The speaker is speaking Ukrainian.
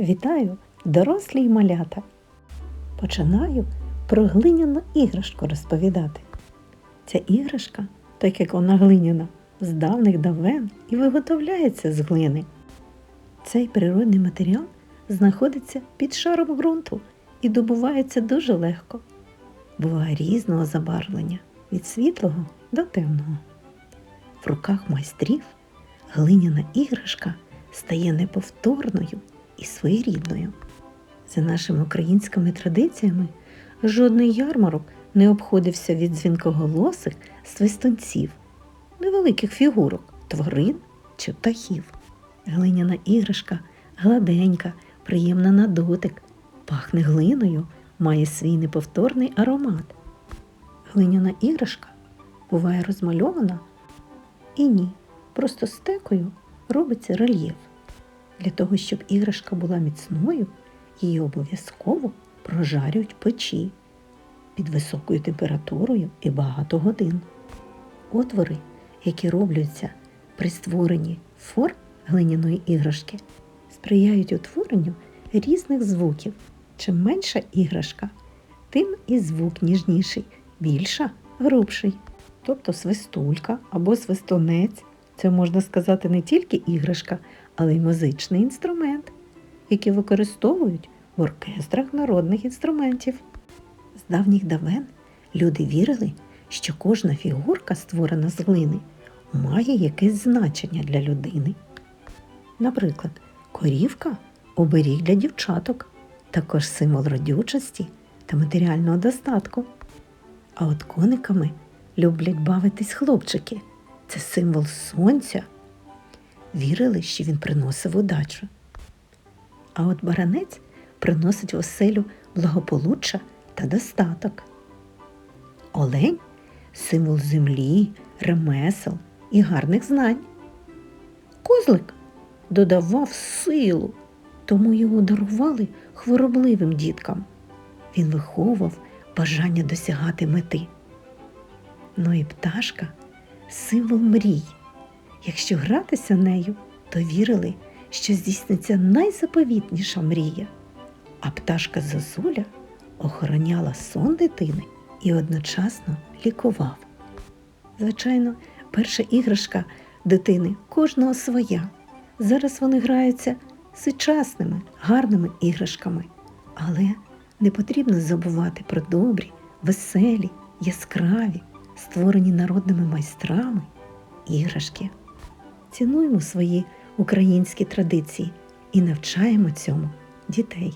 Вітаю, дорослі й малята. Починаю про глиняну іграшку розповідати. Ця іграшка, так як вона глиняна, з давних давен і виготовляється з глини. Цей природний матеріал знаходиться під шаром ґрунту і добувається дуже легко. Буває різного забарвлення від світлого до темного. В руках майстрів глиняна іграшка стає неповторною і своєрідною. За нашими українськими традиціями, жодний ярмарок не обходився від дзвінкоголосих свистунців, невеликих фігурок, тварин чи птахів. Глиняна іграшка гладенька, приємна на дотик, пахне глиною, має свій неповторний аромат. Глиняна іграшка буває розмальована і ні, просто стекою робиться рельєф. Для того, щоб іграшка була міцною, її обов'язково прожарюють в печі під високою температурою і багато годин. Отвори, які робляться при створенні форм глиняної іграшки, сприяють утворенню різних звуків. Чим менша іграшка, тим і звук ніжніший, більша грубший. Тобто свистулька або свистунець це можна сказати не тільки іграшка, але й музичний інструмент, який використовують в оркестрах народних інструментів. З давніх давен люди вірили, що кожна фігурка, створена з глини, має якесь значення для людини. Наприклад, корівка оберіг для дівчаток, також символ родючості та матеріального достатку. А от кониками люблять бавитись хлопчики. Це символ сонця. Вірили, що він приносив удачу. А от баранець приносить оселю благополуччя та достаток. Олень символ землі, ремесел і гарних знань. Козлик додавав силу, тому його дарували хворобливим діткам. Він виховував бажання досягати мети. Ну і пташка символ мрій. Якщо гратися нею, то вірили, що здійсниться найзаповітніша мрія, а пташка Зозуля охороняла сон дитини і одночасно лікував. Звичайно, перша іграшка дитини кожного своя. Зараз вони граються сучасними, гарними іграшками, але не потрібно забувати про добрі, веселі, яскраві, створені народними майстрами іграшки. Цінуємо свої українські традиції і навчаємо цьому дітей.